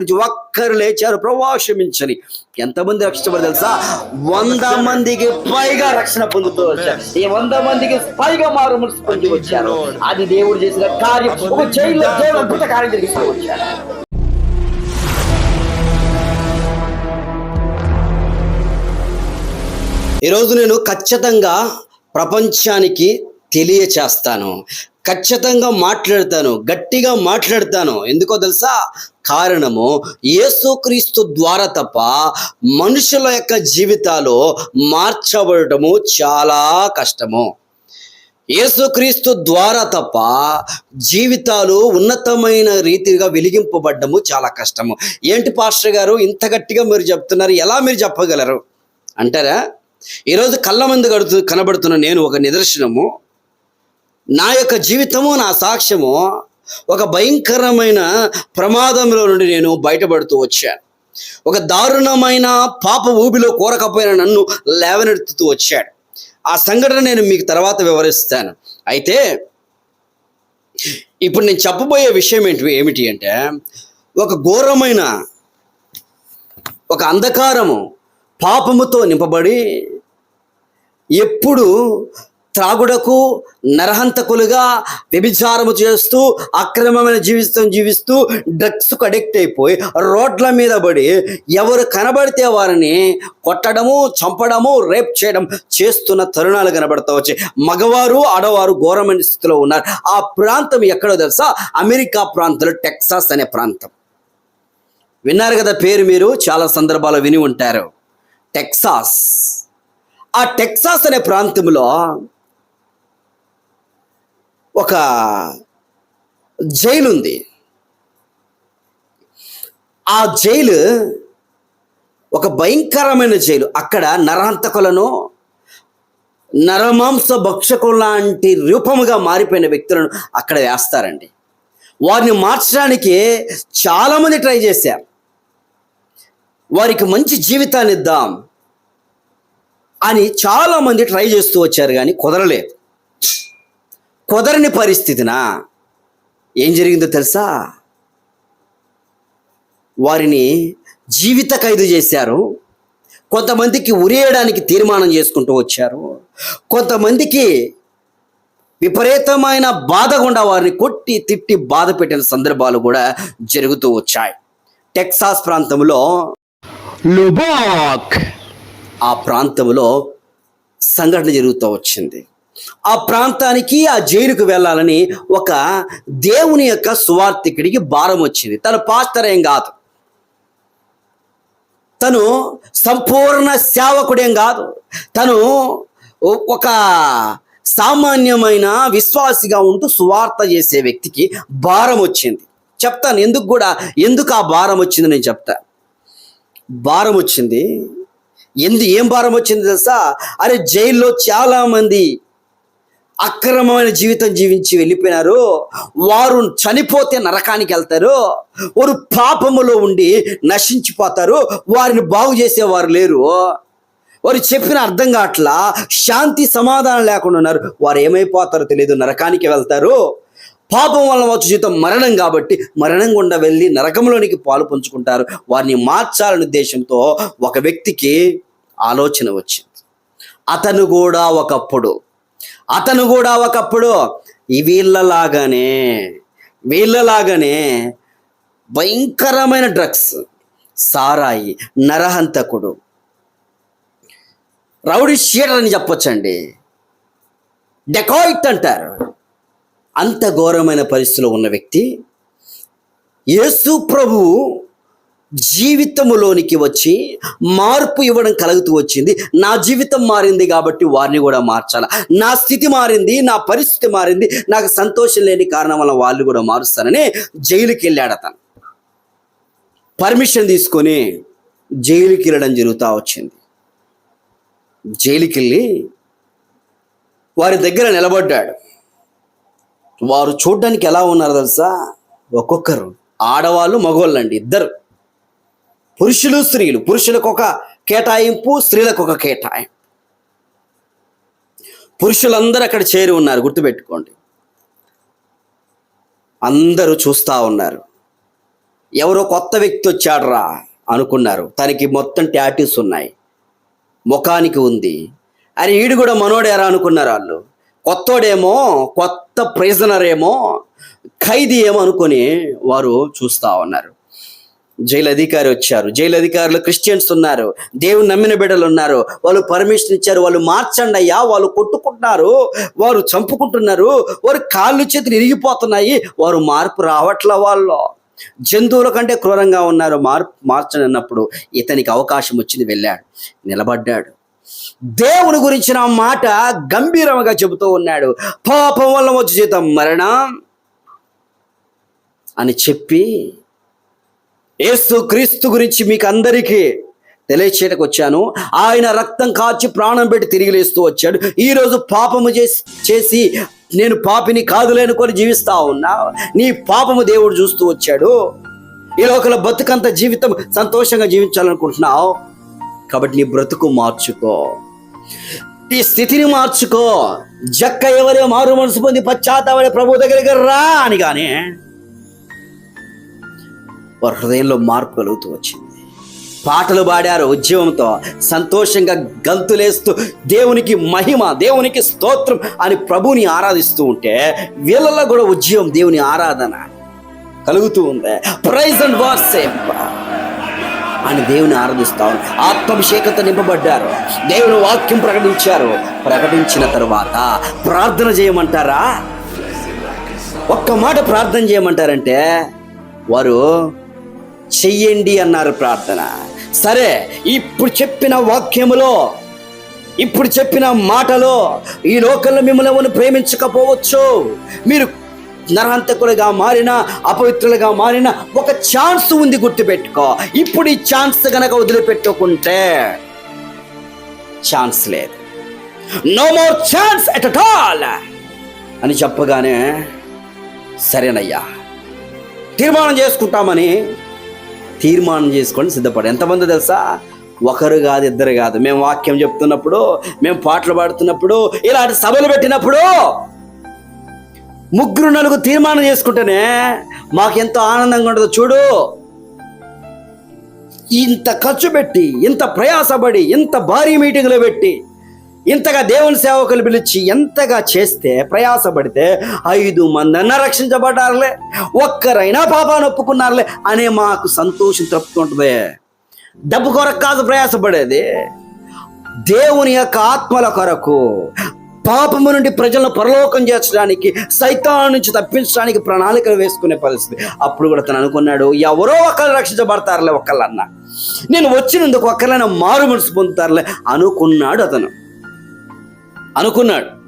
నుంచి ఒక్కరు లేచారు. ప్రభా క్షమించని ఎంతమంది రక్షించబడి తెలుసా? వంద మందికి పైగా రక్షణ పొందుతూ వచ్చారు. ఈ వంద మందికి పైగా మారు మనసు పొంది వచ్చారు. అది దేవుడు చేసిన కార్యం. ఒక జైల్లో దేవుడు అద్భుత కార్యం జరిగిస్తూ వచ్చారు. ఈరోజు నేను ఖచ్చితంగా ప్రపంచానికి తెలియచేస్తాను. ఖచ్చితంగా మాట్లాడతాను గట్టిగా మాట్లాడతాను. ఎందుకో తెలుసా? కారణము యేసుక్రీస్తు ద్వారా తప్ప మనుషుల యొక్క జీవితాలు మార్చబడటము చాలా కష్టము. యేసుక్రీస్తు ద్వారా తప్ప జీవితాలు ఉన్నతమైన రీతిగా వెలిగింపబడ్డము చాలా కష్టము. ఏంటి పాస్టర్ గారు? ఇంత గట్టిగా మీరు చెప్తున్నారు ఎలా మీరు చెప్పగలరు? అంటారా? ఈరోజు కళ్ళ మందు కడుతు కనబడుతున్న నేను ఒక నిదర్శనము. నా యొక్క జీవితము నా సాక్ష్యము ఒక భయంకరమైన ప్రమాదంలో నుండి నేను బయటపడుతూ వచ్చాను. ఒక దారుణమైన పాప ఊబిలో కోరకపోయిన నన్ను లేవనెత్తుతూ వచ్చాడు. ఆ సంఘటన నేను మీకు తర్వాత వివరిస్తాను. అయితే ఇప్పుడు నేను చెప్పబోయే విషయం ఏంటి ఏమిటి అంటే ఒక ఘోరమైన ఒక అంధకారము పాపముతో నింపబడి ఎప్పుడు త్రాగుడకు నరహంతకులుగా వ్యభిచారము చేస్తూ అక్రమమైన జీవితం జీవిస్తూ డ్రగ్స్కు అడిక్ట్ అయిపోయి రోడ్ల మీద పడి ఎవరు కనబడితే వారిని కొట్టడము చంపడము రేప్ చేయడం చేస్తున్న తరుణాలు కనబడతా వచ్చాయి. మగవారు ఆడవారు ఘోరమైన స్థితిలో ఉన్నారు. ఆ ప్రాంతం ఎక్కడో తెలుసా? అమెరికా ప్రాంతంలో టెక్సాస్ అనే ప్రాంతం. విన్నారు కదా పేరు మీరు? చాలా సందర్భాలు విని ఉంటారు. టెక్సాస్. ఆ టెక్సాస్ అనే ప్రాంతంలో ఒక జైలు ఉంది ఆ జైలు ఒక భయంకరమైన జైలు. అక్కడ నరహంతకులను నరమాంస భక్షకుల లాంటి రూపముగా మారిపోయిన వ్యక్తులను అక్కడ వేస్తారండి. వారిని మార్చడానికి చాలామంది ట్రై చేశారు. వారికి మంచి జీవితాన్ని ఇద్దాం అని చాలామంది ట్రై చేస్తూ వచ్చారు కానీ కుదరలేదు. కుదరని పరిస్థితిన ఏం జరిగిందో తెలుసా? వారిని జీవిత ఖైదు చేశారు. కొంతమందికి ఉరేయడానికి తీర్మానం చేసుకుంటూ వచ్చారు. కొంతమందికి విపరీతమైన బాధ గుండా వారిని కొట్టి తిట్టి బాధ పెట్టిన సందర్భాలు కూడా జరుగుతూ వచ్చాయి. టెక్సాస్ ప్రాంతంలో లుబాక్. ఆ ప్రాంతంలో సంఘటన జరుగుతూ వచ్చింది. ఆ ప్రాంతానికి ఆ జైలుకు వెళ్ళాలని ఒక దేవుని యొక్క సువార్థికుడికి భారం వచ్చింది. తన పాస్టర్ ఏం కాదు. తను సంపూర్ణ సేవకుడేం కాదు. తను ఒక సామాన్యమైన విశ్వాసిగా ఉంటూ సువార్త చేసే వ్యక్తికి భారం వచ్చింది. చెప్తాను ఎందుకు కూడా ఎందుకు ఆ భారం వచ్చింది నేను చెప్తా. భారం వచ్చింది. ఎందు ఏం భారం వచ్చింది తెలుసా? అరే జైల్లో చాలా మంది అక్రమమైన జీవితం జీవించి వెళ్ళిపోయినారు వారు చనిపోతే నరకానికి వెళ్తారు వారు పాపములో ఉండి నశించిపోతారు వారిని బాగు చేసేవారు లేరు. వారు చెప్పిన అర్థం కావట్లా శాంతి సమాధానం లేకుండా ఉన్నారు. వారు ఏమైపోతారో తెలియదు నరకానికి వెళ్తారు. పాపం వల్ల వచ్చే జీతం మరణం కాబట్టి మరణం గుండా వెళ్ళి నరకంలోనికి పాలు పంచుకుంటారు. వారిని మార్చాలనే ఉద్దేశంతో ఒక వ్యక్తికి ఆలోచన వచ్చింది. అతను కూడా ఒకప్పుడు అతను కూడా ఒకప్పుడు ఈ వీళ్ళలాగానే వీళ్ళలాగానే భయంకరమైన డ్రగ్స్ సారాయి నరహంతకుడు. రౌడీ షీటర్ అని చెప్పొచ్చండి. డెకాయిట్ అంటారు. అంత ఘోరమైన పరిస్థితిలో ఉన్న వ్యక్తి యేసు ప్రభువు జీవితములోనికి వచ్చి మార్పు ఇవ్వడం కలుగుతూ వచ్చింది. నా జీవితం మారింది కాబట్టి వారిని కూడా మార్చాల? నా స్థితి మారింది నా పరిస్థితి మారింది నాకు సంతోషం లేని కారణం వల్ల వాళ్ళు కూడా మారుస్తానని జైలుకి వెళ్ళాడు అతను. పర్మిషన్ తీసుకొని జైలుకి వెళ్ళడం జరుగుతూ వచ్చింది. జైలుకి వెళ్ళి వారి దగ్గర నిలబడ్డాడు. వారు చూడడానికి ఎలా ఉన్నారు తెలుసా? ఒక్కొక్కరు ఆడవాళ్ళు మగవాళ్ళండి ఇద్దరు. పురుషులు స్త్రీలు. పురుషులకు ఒక కేటాయింపు స్త్రీలకు ఒక కేటాయింపు. పురుషులందరూ అక్కడ చేరి ఉన్నారు గుర్తుపెట్టుకోండి. అందరూ చూస్తూ ఉన్నారు. ఎవరో కొత్త వ్యక్తి వచ్చాడురా అనుకున్నారు. తనకి మొత్తం టాటూస్ ఉన్నాయి. ముఖానికి ఉంది. అని ఈడు కూడా మనోడేరా అనుకున్నారు వాళ్ళు. కొత్తోడేమో కొత్త ప్రిజనర్ ఏమో ఖైదీ ఏమో అనుకొని వారు చూస్తా ఉన్నారు. జైలు అధికారి వచ్చారు. జైలు అధికారులు క్రిస్టియన్స్ ఉన్నారు. దేవుని నమ్మిన బిడ్డలు ఉన్నారు. వాళ్ళు పర్మిషన్ ఇచ్చారు. వాళ్ళు మార్చండి అయ్యా. వాళ్ళు కొట్టుకుంటున్నారు. వారు చంపుకుంటున్నారు. వారు కాళ్ళు చేతులు ఇరిగిపోతున్నాయి. వారు మార్పు రావట్ల వాళ్ళు. జంతువుల కంటే క్రూరంగా ఉన్నారు. మార్పు మార్చని అన్నప్పుడు ఇతనికి అవకాశం వచ్చింది. వెళ్ళాడు. నిలబడ్డాడు. దేవుని గురించిన మాట గంభీరంగా చెబుతూ ఉన్నాడు. పాపం వల్ల వచ్చి జీతం మరణం అని చెప్పి యేసు క్రీస్తు గురించి మీకు అందరికీ తెలియచేయటకు వచ్చాను ఆయన రక్తం కాచి ప్రాణం పెట్టి తిరిగి లేస్తూ వచ్చాడు. ఈరోజు పాపము చేసి చేసి నేను పాపిని కాదులేనుకొని జీవిస్తా ఉన్నా. నీ పాపము దేవుడు చూస్తూ వచ్చాడు. ఈ లోకల బతుకంత జీవితం సంతోషంగా జీవించాలనుకుంటున్నావు. కాబట్టి నీ బ్రతుకు మార్చుకో. ఈ స్థితిని మార్చుకో. జక్క ఎవరే మారు మనసు పొంది పశ్చాత్తాపడే ప్రభు దగ్గరికి రా అని కానీ వారి హృదయంలో మార్పు కలుగుతూ వచ్చింది. పాటలు పాడారు ఉద్యమంతో సంతోషంగా గంతులేస్తూ దేవునికి మహిమ దేవునికి స్తోత్రం అని ప్రభుని ఆరాధిస్తూ ఉంటే వీళ్ళలో కూడా ఉద్యమం దేవుని ఆరాధన కలుగుతూ ఉంది. ప్రైజ్ అండ్ వార్సేప్ అని దేవుని ఆరాధిస్తా ఉన్నారు ఆత్మాభిషేకంతో నింపబడ్డారు. దేవుని వాక్యం ప్రకటించారు. ప్రకటించిన తర్వాత ప్రార్థన చేయమంటారా? ఒక్క మాట ప్రార్థన చేయమంటారంటే వారు చెయ్యండి అన్నారు ప్రార్థన. సరే ఇప్పుడు చెప్పిన వాక్యములో ఇప్పుడు చెప్పిన మాటలో ఈ లోకంలో మిమ్మల్ని ఎవరు ప్రేమించకపోవచ్చు. మీరు నరహంతకులుగా మారిన అపవిత్రులుగా మారిన ఒక ఛాన్స్ ఉంది గుర్తుపెట్టుకో. ఇప్పుడు ఈ ఛాన్స్ కనుక వదిలిపెట్టుకుంటే ఛాన్స్ లేదు. No more chance at all అని చెప్పగానే సరేనయ్యా తీర్మానం చేసుకుంటామని తీర్మానం చేసుకొని సిద్ధపడి. ఎంతమంది తెలుసా? ఒకరు కాదు ఇద్దరు కాదు. మేము వాక్యం చెప్తున్నప్పుడు మేము పాటలు పాడుతున్నప్పుడు ఇలాంటి సభలు పెట్టినప్పుడు ముగ్గురు నలుగురు తీర్మానం చేసుకుంటేనే మాకెంతో ఆనందంగా ఉండదు చూడు. ఇంత ఖర్చు పెట్టి ఇంత ప్రయాసపడి ఇంత భారీ మీటింగ్లు పెట్టి ఇంతగా దేవుని సేవకులు పిలిచి ఎంతగా చేస్తే ప్రయాసపడితే ఐదు మందన్నా రక్షించబడ్డారులే. ఒక్కరైనా పాపాన్ని ఒప్పుకున్నారులే అనే మాకు సంతోషం తప్పుతుంటుంది డబ్బు కొరకు కాదు ప్రయాసపడేది. దేవుని యొక్క ఆత్మల కొరకు పాపము నుండి ప్రజలను పరలోకం చేర్చడానికి సైతాన్ నుంచి తప్పించడానికి ప్రణాళికలు వేసుకునే పరిస్థితి. అప్పుడు కూడా తను అనుకున్నాడు ఎవరో ఒకరు రక్షించబడతారులే ఒకళ్ళన్నా. నేను వచ్చినందుకు ఒకళ్ళైనా మారు మనసు పొందుతారులే అనుకున్నాడు అతను. అనుకున్నాడు.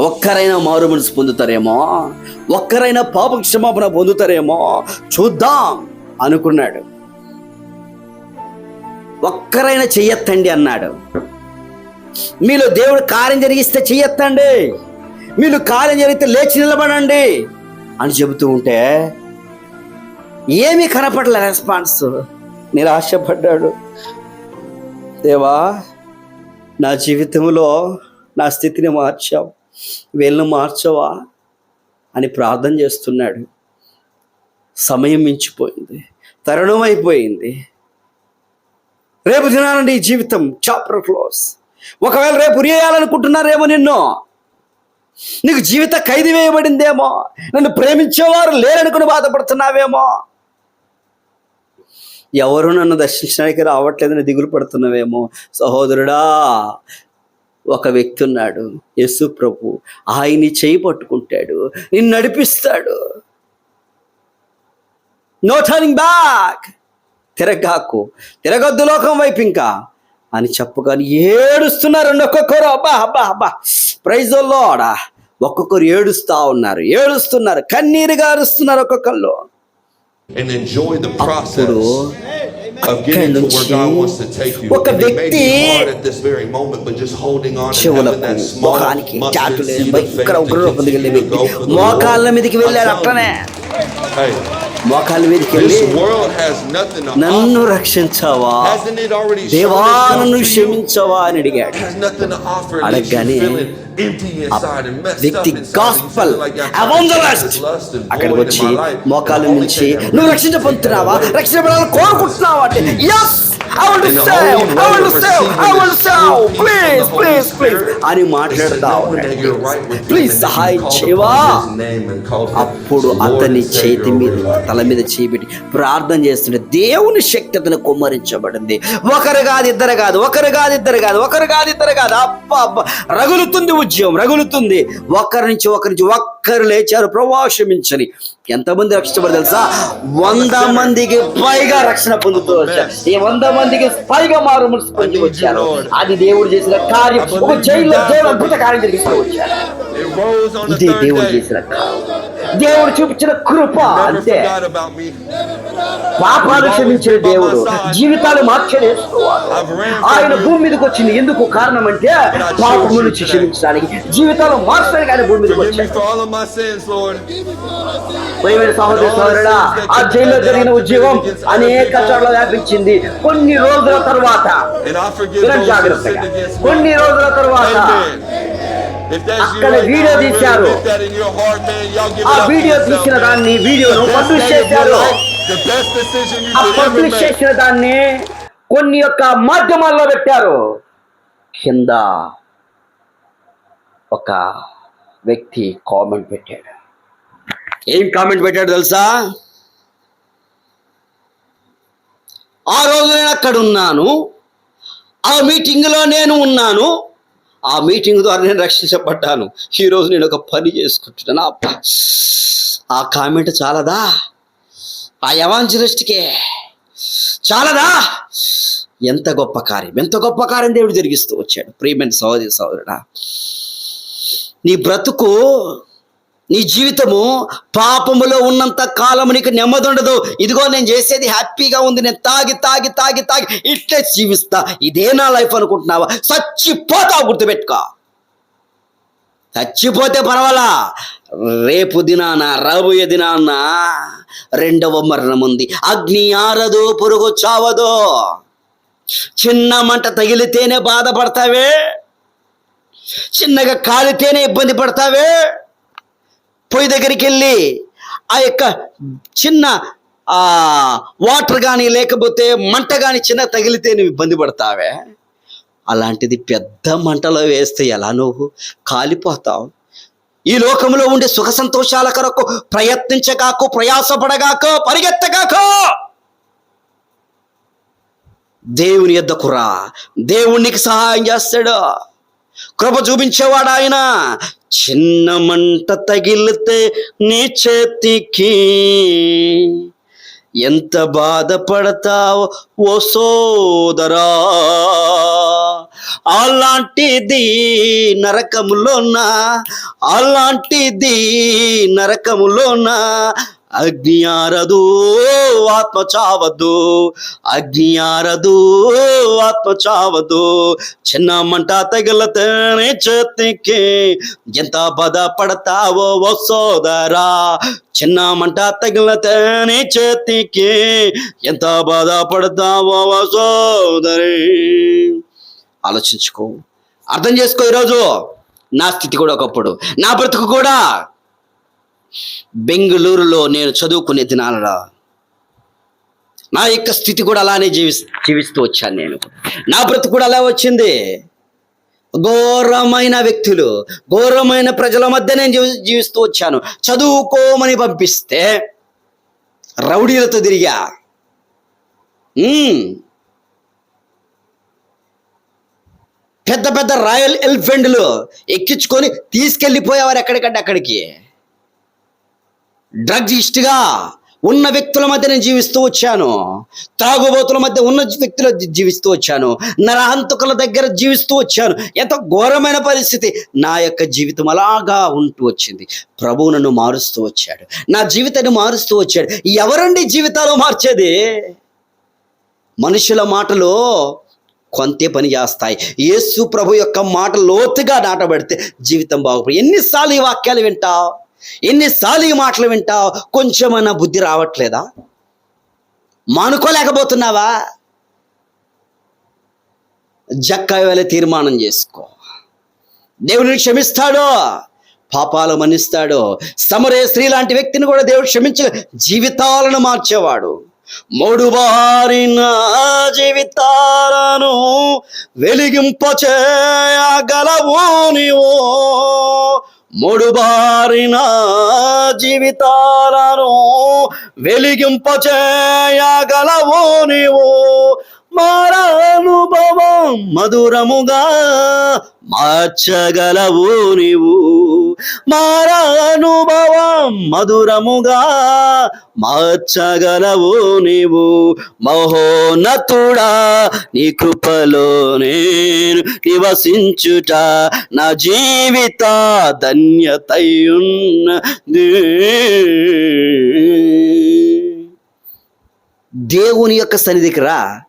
ఒక్కరైనా మారు మనసు పొందుతారేమో ఒక్కరైనా పాప క్షమాపణ పొందుతారేమో చూద్దాం అనుకున్నాడు. ఒక్కరైనా చెయ్యొత్తండి అన్నాడు. మీలో దేవుడు కార్యం జరిగిస్తే చెయ్యొత్తండి. మీరు కార్యం జరిగితే లేచి నిలబడండి అని చెబుతూ ఉంటే ఏమీ కనపడలే రెస్పాన్స్. నిరాశపడ్డాడు. దేవా నా జీవితంలో నా స్థితిని మార్చావు వీళ్ళని మార్చవా అని ప్రార్థన చేస్తున్నాడు. సమయం మించిపోయింది తరుణం అయిపోయింది రేపు దినానండి ఈ జీవితం చాప్టర్ క్లోజ్ ఒకవేళ రేపు ఉరియాలనుకుంటున్నారేమో నిన్ను. నీకు జీవిత ఖైదు వేయబడిందేమో. నన్ను ప్రేమించేవారు లేరనుకుని బాధపడుతున్నావేమో. ఎవరు నన్ను దర్శించడానికి రావట్లేదని దిగులు పడుతున్నావేమో. సహోదరుడా ఒక వ్యక్తి ఉన్నాడు యేసు ప్రభు. ఆయన్ని చేయి పట్టుకుంటాడు నిన్ను నడిపిస్తాడు. నో టర్నింగ్ బ్యాక్ తిరగాకు తిరగొద్దు లోకం వైపు ఇంకా. అని చెప్పగానే ఏడుస్తున్నారండి ఒక్కొక్కరు. అబ్బా అబ్బా అబ్బా. ప్రైజోల్లో ఆడా ఒక్కొక్కరు ఏడుస్తా ఉన్నారు ఏడుస్తున్నారు. కన్నీరు గారుస్తున్నారు ఒక్కొక్కళ్ళు. And enjoy the process. అప్పుడు of అక్కడి getting to where నుంచి God wants to take you. ఒక And it may వ్యక్తి be hard at this very moment, but just holding on and having చెవులకు that small ముఖానికి చాటులు ఇక్కడ to ఉగ్ర రూపంకి వెళ్ళే continue to వ్యక్తి go for the మోకాళ్ళ. మీదకి వెళ్ళాడు I'm telling అట్లనే you, Hey, మోకాళ్ళ మీదకి వెళ్ళి This world has nothing to నన్ను offer. రక్షించావా Hasn't it already shown దేవా నన్ను? క్షమించవా అని అడిగాడు It has nothing to offer. It leaves అడగగానే empty inside and messed వ్యక్తి గాస్పల్ ఎవంజలస్ట్ అక్కడికి వచ్చి మోకాలు నుంచి నువ్వు రక్షించబడుతున్నావా రక్షించబడాలని కోరుకుంటున్నావా? అంటే yes peace please from the Holy please please Spirit అని is to మాట్లాడుతా know ఉన్నాడు that you're right with him please and that you సహాయం call చేయవా upon his name and call him అప్పుడు అతని చేతి మీద. తల మీద చేయబెట్టి ప్రార్థన చేస్తుంటే దేవుని శక్తి అతను కుమ్మరించబడింది. ఒకరు కాదు ఇద్దరు కాదు ఒకరు కాదు ఇద్దరు కాదు ఒకరు కాదు ఇద్దరు కాదు. అప్ప అప్ప రగులుతుంది ఉద్యమం రగులుతుంది. ఒకరి నుంచి ఒకరి నుంచి ఒక్కరు లేచారు. ప్రవాసమించని ఎంతమంది రక్షించబడి తెలుసా? వంద మందికి పైగా రక్షణ పొందుతూ వచ్చారు. ఈ వంద మందికి పైగా మారు పొంది వచ్చారు. అది దేవుడు చేసిన కార్యం. ఒక జైల్లో దేవుడు అద్భుత కార్యం జరిగిస్తూ వచ్చారు. ఇదే దేవుడు. చేసిన కార్యం. దేవుడు చూపించిన కృప అంతే. పాపాలు క్షమించిన దేవుడు. జీవితాలు మార్చలేసుకోవాలి ఆయన భూమి మీదకి వచ్చింది. ఎందుకు? కారణం అంటే పాపము నుంచి క్షమించడానికి. జీవితాలు మార్చడానికి ఆయన భూమి మీదకి వచ్చాడు. సహోదరి సహోదరుడా ఆ జైల్లో జరిగిన ఉద్యోగం అనేక చోట్ల వ్యాపించింది. కొన్ని రోజుల తర్వాత జాగ్రత్తగా. కొన్ని రోజుల తర్వాత అక్కడ వీడియో తీశారు. ఆ వీడియో తీసిన దాన్ని వీడియోను పబ్లిష్ చేశారు. ఆ పబ్లిష్ చేసిన దాన్ని కొన్ని యొక్క మాధ్యమాల్లో పెట్టారు. కింద ఒక వ్యక్తి కామెంట్ పెట్టాడు. ఏం కామెంట్ పెట్టాడు తెలుసా? ఆ రోజు నేను అక్కడ ఉన్నాను. ఆ మీటింగ్లో నేను ఉన్నాను. ఆ మీటింగ్ ద్వారా నేను రక్షించబడ్డాను. ఈరోజు నేను ఒక పని చేసుకుంటున్నాను. అబ్బా. ఆ కామెంట్ చాలదా? ఆ యవాంజలిస్ట్కే చాలదా? ఎంత గొప్ప కార్యం ఎంత గొప్ప కార్యం దేవుడు జరిగిస్తూ వచ్చాడు. ప్రియమైన సహోదరి సహోదరుడా నీ బ్రతుకు నీ జీవితము పాపములో ఉన్నంత కాలం నీకు నెమ్మది ఉండదు ఇదిగో నేను చేసేది హ్యాపీగా ఉంది. నేను తాగి తాగి తాగి తాగి ఇట్లే జీవిస్తా. ఇదే నా లైఫ్ అనుకుంటున్నావా? చచ్చిపోతావు గుర్తుపెట్టుకో. చచ్చిపోతే పర్వాలా? రేపు దినాన రాబోయే దినాన రెండవ మరణం ఉంది. అగ్ని ఆరదు పురుగు చావదు. చిన్న మంట తగిలితేనే బాధపడతావే. చిన్నగా కాలితేనే ఇబ్బంది పడతావే. పొయ్యి దగ్గరికి వెళ్ళి ఆ యొక్క చిన్న వాటర్ కానీ లేకపోతే మంట కానీ చిన్న తగిలితే నువ్వు ఇబ్బంది పడతావే? అలాంటిది పెద్ద మంటలో వేస్తే ఎలా నువ్వు? కాలిపోతావు. ఈ లోకంలో ఉండే సుఖ సంతోషాల కొరకు ప్రయత్నించగాకు ప్రయాసపడగాక పరిగెత్తగాక! దేవుని ఎద్దకురా దేవునికి సహాయం చేస్తాడు. కృప చూపించేవాడు ఆయన చిన్న మంట తగిలితే నీ చేతికి. ఎంత బాధపడతావు ఓ సోదరా. అలాంటిది నరకములోనా? అలాంటిది నరకములోనా? అగ్ని ఆరదు ఆత్మ చావదు అగ్ని ఆరదు ఆత్మ చావదు చిన్న మంట తగిలితేనే చేతికి ఎంత బాధపడతావో ఓ సోదరా. చిన్న మంట తగిలితేనే చేతికి ఎంత బాధపడతావో ఓ సోదరి. ఆలోచించుకో. అర్థం చేసుకో ఈరోజు. నా స్థితి కూడా ఒకప్పుడు. నా బ్రతుకు కూడా బెంగళూరులో నేను చదువుకునే దినాలలో నా యొక్క స్థితి కూడా అలానే జీవి జీవిస్తూ వచ్చాను నేను. నా బ్రతుకు కూడా అలా వచ్చింది. ఘోరమైన వ్యక్తులు ఘోరమైన ప్రజల మధ్య నేను జీవి- జీవిస్తూ వచ్చాను. చదువుకోమని పంపిస్తే రౌడీలతో తిరిగా. ఉమ్. పెద్ద పెద్ద రాయల్ ఎలిఫెంట్లు ఎక్కించుకొని తీసుకెళ్ళిపోయేవారు ఎక్కడికంటే అక్కడికి. డ్రగ్జిస్ట్గా ఉన్న వ్యక్తుల మధ్య నేను జీవిస్తూ వచ్చాను. త్రాగుబోతుల మధ్య ఉన్న వ్యక్తుల జీవిస్తూ వచ్చాను. నరహంతకుల దగ్గర జీవిస్తూ వచ్చాను. ఎంతో ఘోరమైన పరిస్థితి. నా యొక్క జీవితం అలాగా ఉంటూ వచ్చింది. ప్రభువు నన్ను మారుస్తూ వచ్చాడు. నా జీవితాన్ని మారుస్తూ వచ్చాడు. ఎవరండి జీవితాలు మార్చేది? మనుషుల మాటలు కొంతే పని చేస్తాయి. యేసు ప్రభు యొక్క మాట లోతుగా నాటబడితే జీవితం బాగుపడి ఎన్నిసార్లు ఈ వాక్యాలు వింటావు? ఎన్నిసార్లు ఈ మాటలు వింటావు కొంచెమన్నా బుద్ధి రావట్లేదా? మానుకోలేకపోతున్నావా? జక్కవేళ తీర్మానం చేసుకో. దేవుని క్షమిస్తాడో? పాపాలు మన్నిస్తాడో? సమరే స్త్రీ లాంటి వ్యక్తిని కూడా దేవుడు క్షమించ జీవితాలను మార్చేవాడు. మూడు బారిన జీవితాలను వెలిగింపచేయగలవు నీవో. మూడుబారిన జీవితాలను వెలిగింపచేయగలవు నీవు. మారానుభవం మధురముగా మార్చగలవు నీవు. మారానుభవం మధురముగా మార్చగలవు నీవు. మహోన్నతుడా నీ కృపలో నేను నివసించుట నా జీవిత ధన్యతయున్నది. దేవుని యొక్క సన్నిధికి రా.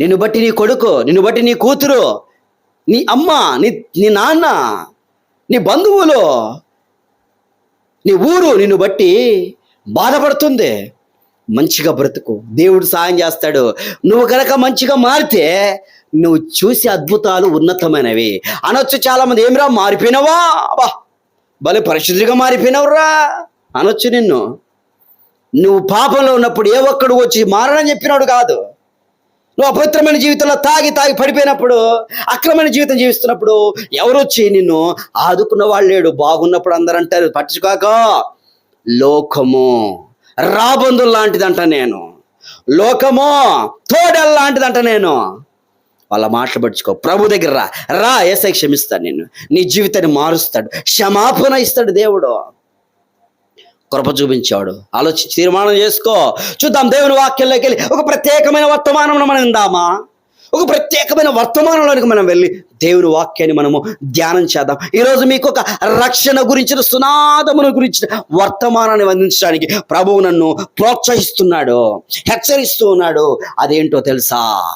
నిన్ను బట్టి నీ కొడుకు నిన్ను బట్టి నీ కూతురు నీ అమ్మ నీ నీ నాన్న నీ బంధువులు నీ ఊరు నిన్ను బట్టి బాధపడుతుంది. మంచిగా బ్రతుకు. దేవుడు సాయం చేస్తాడు. నువ్వు కనుక మంచిగా మారితే నువ్వు చూసే అద్భుతాలు ఉన్నతమైనవి. అనొచ్చు చాలా మంది ఏమిరా మారిపోయినావా? బా భలే పరిశుద్ధిగా మారిపోయినవురా. అనొచ్చు నిన్ను. నువ్వు పాపంలో ఉన్నప్పుడు ఏ ఒక్కడు వచ్చి మారని చెప్పినాడు కాదు. నువ్వు అపవిత్రమైన జీవితంలో తాగి తాగి పడిపోయినప్పుడు అక్రమైన జీవితం జీవిస్తున్నప్పుడు ఎవరు వచ్చి నిన్ను ఆదుకున్న వాళ్ళు లేడు? బాగున్నప్పుడు అందరూ అంటారు పట్టించుకోక. లోకము రాబందులు లాంటిదంట నేను. లోకము తోడల్ లాంటిదంట నేను. వాళ్ళ మాటలు పట్టించుకో. ప్రభు దగ్గర రా రా ఏసై క్షమిస్తాడు నేను నీ జీవితాన్ని మారుస్తాడు. క్షమాపణ ఇస్తాడు దేవుడు. కృప చూపించాడు. ఆలోచించి తీర్మానం చేసుకో. చూద్దాం దేవుని వాక్యంలోకి వెళ్ళి ఒక ప్రత్యేకమైన వర్తమానం మనం ఇందామా ఒక ప్రత్యేకమైన వర్తమానంలోనికి మనం వెళ్ళి దేవుని వాక్యాన్ని మనము ధ్యానం చేద్దాం. ఈరోజు మీకు ఒక రక్షణ గురించిన సునాదమును గురించిన వర్తమానాన్ని అందించడానికి ప్రభువు నన్ను ప్రోత్సహిస్తున్నాడు హెచ్చరిస్తూ ఉన్నాడు. అదేంటో తెలుసా?